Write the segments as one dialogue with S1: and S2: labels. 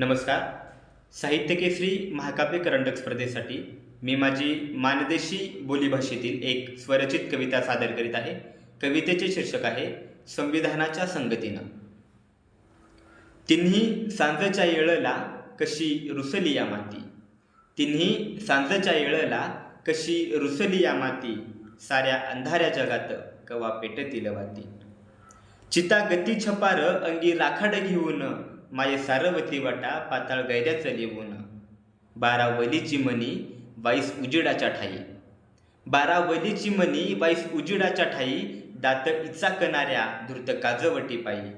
S1: नमस्कार. साहित्य केसरी महाकाव्य करंडक स्पर्धेसाठी मी माझी मानदेशी बोलीभाषेतील एक स्वरचित कविता सादर करीत आहे. कवितेचे शीर्षक आहे संविधानाच्या संगतीनं. तिन्ही सांजच्या येळला कशी रुसली या माती. तिन्ही सांजच्या येळला कशी रुसली या माती. साऱ्या अंधाऱ्या जगात कवा पेटतील वाती. चिता गती छपार अंगी राखाड घेऊन माये सारवती वाटा पाताळ गैऱ्याचं लिहून. बारा वलीची मनी बाईस उजिडाच्या ठाई. बारा वलीची मनी बाईस उजिडाच्या ठाई. दात इचा कणाऱ्या धृत काजवटी पायी.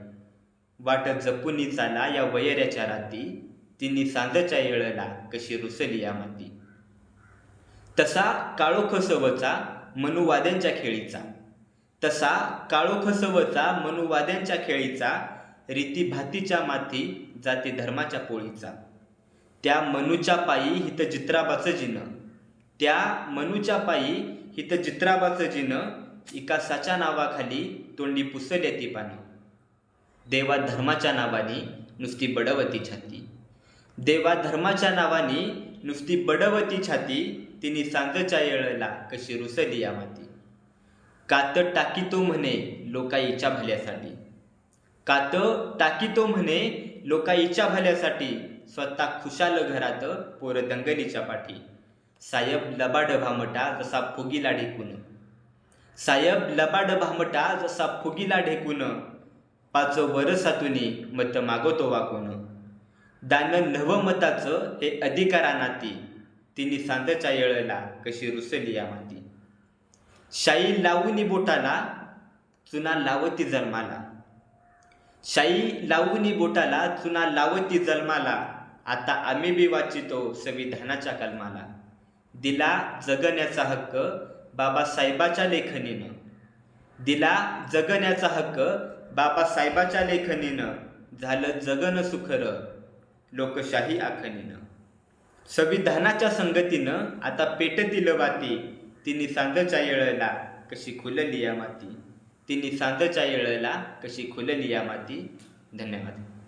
S1: वाट जपुनी चाला या वयऱ्याच्या राती. तिन्ही सांजच्या येळला कशी रुसली या माती. तसा काळोखसवचा मनुवाद्यांच्या खेळीचा. तसा काळोखसवचा मनुवाद्यांच्या खेळीचा रीती भातीच्या माती जाती धर्माच्या पोळीचा. त्या मनुच्या पायी हित जित्राबाचं जिनं. त्या मनुच्या पायी हित जित्राबाचं जिनं इकासाच्या नावाखाली तोंडी पुसल्या ती पाणी देवा धर्माच्या नावाने नुसती बडवती छाती. देवा धर्माच्या नावाने नुसती बडवती छाती तिने सांजच्या येळला कशी रुसली या माती. कातर टाकी तो म्हणे लोकाईच्या भल्यासाठी. कात टाकीतो म्हणे लोका इच्छा भल्यासाठी स्वतः खुशाल घरात पोर दंगलीच्या पाठी. सायब लबाड भामटा जसा फुगीला ढेकून. सायब लबाड भामटा जसा फुगीला ढेकून. पाच वरसातुनी मत मागवतो वाकून. दान नवमताचं हे अधिकारा नाती तिने सांजच्या येळला कशी रुसली या माती. शाई लावूनी बोटाला चुना लावती जन्माला. शाई लावूनी बोटाला चुना लावती जन्माला आता आम्ही बी वाचितो संविधानाच्या कलमाला. दिला जगण्याचा हक्क बाबासाहेबाच्या लेखनीनं दिला जगण्याचा हक्क बाबासाहेबाच्या लेखनीनं झालं जगन सुखर लोकशाही आखणीनं. संविधानाच्या संगतीनं आता पेटतील वाती तिने सांजच्या येळला कशी खुलली या माती. तिने सांजच्या येळेला कशी खुलली या माती धन्यवाद.